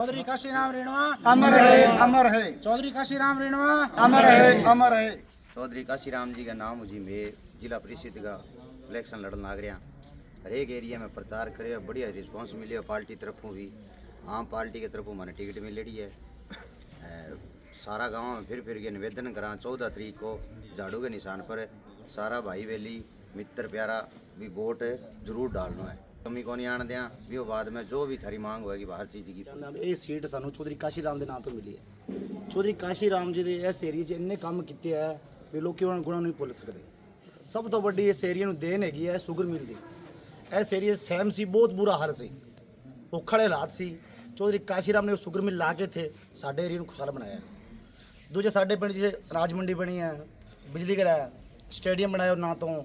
चौधरी काशीराम रेणवा अमर है अमर है चौधरी काशीराम रेणवा अमर है अमर है चौधरी काशीराम जी का नाम मुझे मैं जिला परिषद का इलेक्शन लड़न लग रहा हर एक एरिया में प्रचार करे बढ़िया रिस्पांस मिले पार्टी तरफों भी आम पार्टी की तरफों मैंने टिकट मिल रही है अ, सारा गांव में फिर फिर के निवेदन करा चौदह तरीक को झाड़ू के निशान पर सारा भाई बेली मित्र प्यारा भी वोट जरूर डालना है कमी को नहीं आने दें भी वो बाद में जो भी थारी मांग होगी हर चीज़ की ਕਹਿੰਦਾ ਵੀ ਇਹ ਸੀਟ ਸਾਨੂੰ ਚੌਧਰੀ ਕਾਸ਼ੀ ਰਾਮ ਦੇ ਨਾਮ ਤੋਂ ਮਿਲੀ ਹੈ ਚੌਧਰੀ ਕਾਸ਼ੀ ਰਾਮ ਜੀ ਦੇ ਇਸ ਏਰੀਏ 'ਚ ਇੰਨੇ ਕੰਮ ਕੀਤੇ ਆ ਵੀ ਲੋਕੀ ਉਹਨਾਂ ਗੁਣਾਂ ਨੂੰ ਨਹੀਂ ਭੁੱਲ ਸਕਦੇ ਸਭ ਤੋਂ ਵੱਡੀ ਇਸ ਏਰੀਏ ਨੂੰ ਦੇਣ ਹੈਗੀ ਹੈ ਸ਼ੂਗਰ ਮਿਲ ਦੀ ਇਸ ਏਰੀਏ 'ਚ ਸਹਿਮ ਸੀ ਬਹੁਤ ਬੁਰਾ ਹਾਲ ਸੀ ਔਖੜੇ ਹਾਲਾਤ ਸੀ ਚੌਧਰੀ ਕਾਸ਼ੀ ਰਾਮ ਨੇ ਉਹ ਸ਼ੂਗਰ ਮਿਲ ਲਾ ਕੇ ਇੱਥੇ ਸਾਡੇ ਏਰੀਏ ਨੂੰ ਖੁਸ਼ਹਾਲ ਬਣਾਇਆ ਦੂਜੇ ਸਾਡੇ ਪਿੰਡ 'ਚ ਰਾਜ ਮੰਡੀ ਬਣੀ ਹੈ ਬਿਜਲੀ ਘਰ ਹੈ ਸਟੇਡੀਅਮ ਬਣਾਇਆ ਉਹਨਾਂ ਤੋਂ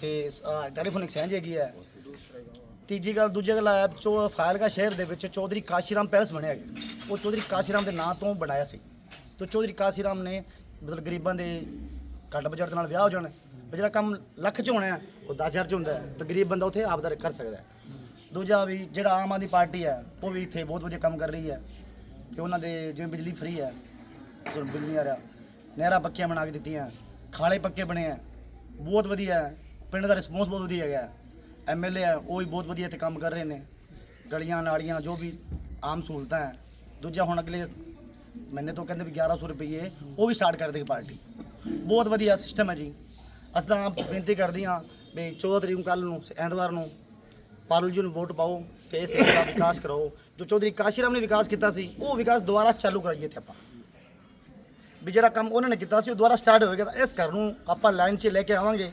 ਤੇ ਆਹ ਟੈਲੀਫੋਨ ਐਕਸਚੇਂਜ ਹੈਗੀ ਹੈ ਤੀਜੀ ਗੱਲ ਦੂਜੀ ਗੱਲ ਆ ਚੋ ਫਾਇਲਕਾ ਸ਼ਹਿਰ ਦੇ ਵਿੱਚ ਚੌਧਰੀ ਕਾਸ਼ੀਰਾਮ ਪੈਲਸ ਬਣਿਆ ਗਿਆ ਉਹ ਚੌਧਰੀ ਕਾਸ਼ੀਰਾਮ ਦੇ ਨਾਂ ਤੋਂ ਬਣਾਇਆ ਸੀ। ਤੇ ਚੌਧਰੀ ਕਾਸ਼ੀਰਾਮ ਨੇ ਮਤਲਬ ਗਰੀਬਾਂ ਦੇ ਘੱਟ ਬਜਟ ਦੇ ਨਾਲ ਵਿਆਹ ਹੋ ਜਾਣ ਵੀ ਜਿਹੜਾ ਕੰਮ ਲੱਖ ਚ ਹੋਣਾ ਹੈ, ਉਹ 10000 ਚ ਹੁੰਦਾ ਹੈ ਤੇ ਗਰੀਬ ਬੰਦਾ ਉੱਥੇ ਆਪਦਾ ਕਰ ਸਕਦਾ ਦੂਜਾ ਵੀ ਜਿਹੜਾ ਆਮ ਆਦਮੀ ਪਾਰਟੀ ਹੈ ਉਹ ਵੀ ਇੱਥੇ ਬਹੁਤ ਵਧੀਆ ਕੰਮ ਕਰ ਰਹੀ ਹੈ ਤੇ ਉਹਨਾਂ ਦੇ ਜਿਵੇਂ ਬਿਜਲੀ ਫ੍ਰੀ ਹੈ ਕਿਸੇ ਨੂੰ ਬਿੱਲ ਨਹੀਂ ਆ ਰਿਹਾ ਨਹਿਰਾਂ ਪੱਕੀਆਂ ਬਣਾ ਕੇ ਦਿੱਤੀਆਂ ਖਾਲੇ ਪੱਕੇ ਬਣੇ ਆ ਬਹੁਤ ਵਧੀਆ ਹੈ। ਪਿੰਡ ਦਾ ਰਿਸਪੌਂਸ ਬਹੁਤ ਵਧੀਆ ਹੈਗਾ। ਐਮਐਲਏ ਆ ਉਹ ਵੀ ਬਹੁਤ ਵਧੀਆ ਇੱਥੇ ਕੰਮ ਕਰ ਰਹੇ ਨੇ। ਗਲੀਆਂ, ਨਾਲੀਆਂ, ਜੋ ਵੀ ਆਮ ਸਹੂਲਤਾਂ ਹੈ। ਦੂਜਾ ਹੁਣ ਅਗਲੇ ਮਹੀਨੇ ਤੋਂ ਕਹਿੰਦੇ ਵੀ 1100 ਰੁਪਏ ਉਹ ਵੀ ਸਟਾਰਟ ਕਰ ਦੇਗੀ ਪਾਰਟੀ। ਬਹੁਤ ਵਧੀਆ ਸਿਸਟਮ ਹੈ ਜੀ। ਅਸੀਂ ਤਾਂ ਆਪ ਬੇਨਤੀ ਕਰਦੇ ਹਾਂ ਵੀ 14 ਤਰੀਕ ਨੂੰ ਕੱਲ ਨੂੰ, ਐਤਵਾਰ ਨੂੰ ਪਾਰੁਲ ਜੀ ਨੂੰ ਵੋਟ ਪਾਓ ਤੇ ਇਸ ਏਰੀਏ ਦਾ ਵਿਕਾਸ ਕਰਾਓ। ਜੋ ਚੌਧਰੀ ਕਾਸ਼ੀਰਾਮ ਨੇ ਵਿਕਾਸ ਕੀਤਾ ਸੀ, ਉਹ ਵਿਕਾਸ ਦੁਬਾਰਾ ਚਾਲੂ ਕਰਾਈਏ ਇੱਥੇ ਆਪਾਂ। ਵੀ ਜਿਹੜਾ ਕੰਮ ਉਹਨਾਂ ਨੇ ਕੀਤਾ ਸੀ, ਉਹ ਦੁਬਾਰਾ ਸਟਾਰਟ ਹੋਵੇਗਾ ਤਾਂ ਇਸ ਘਰ ਨੂੰ ਆਪਾਂ ਲਾਈਨ 'ਚ ਲੈ ਕੇ ਆਵਾਂਗੇ।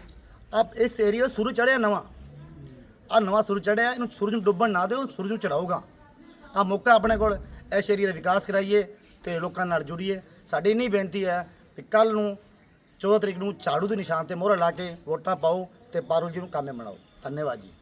ਆਪ ਇਸ ਏਰੀਆ ਸੂਰਜ ਚੜਿਆ ਨਵਾਂ। ਆ ਨਵਾਂ ਸੂਰਜ ਚੜਿਆ ਇਹਨੂੰ ਸੂਰਜ ਨੂੰ ਡੁੱਬਣ ਨਾ ਦਿਓ, ਸੂਰਜ ਨੂੰ ਚੜਾਊਗਾ ਆ ਮੌਕਾ ਆਪਣੇ ਕੋਲ, ਇਸ ਏਰੀਆ ਦਾ ਵਿਕਾਸ ਕਰਾਈਏ ਤੇ ਲੋਕਾਂ ਨਾਲ ਜੁੜੀਏ। ਸਾਡੀ ਇੰਨੀ ਬੇਨਤੀ ਹੈ ਕਿ ਕੱਲ ਨੂੰ 14 ਤਰੀਕ ਨੂੰ ਝਾੜੂ ਦੇ ਨਿਸ਼ਾਨ ਤੇ ਮੋਹਰ ਲਾ ਕੇ ਵੋਟਾਂ ਪਾਓ ਤੇ ਪਾਰੂਲ ਜੀ ਨੂੰ ਕਾਮੇ ਬਣਾਓ। ਧੰਨਵਾਦ ਜੀ।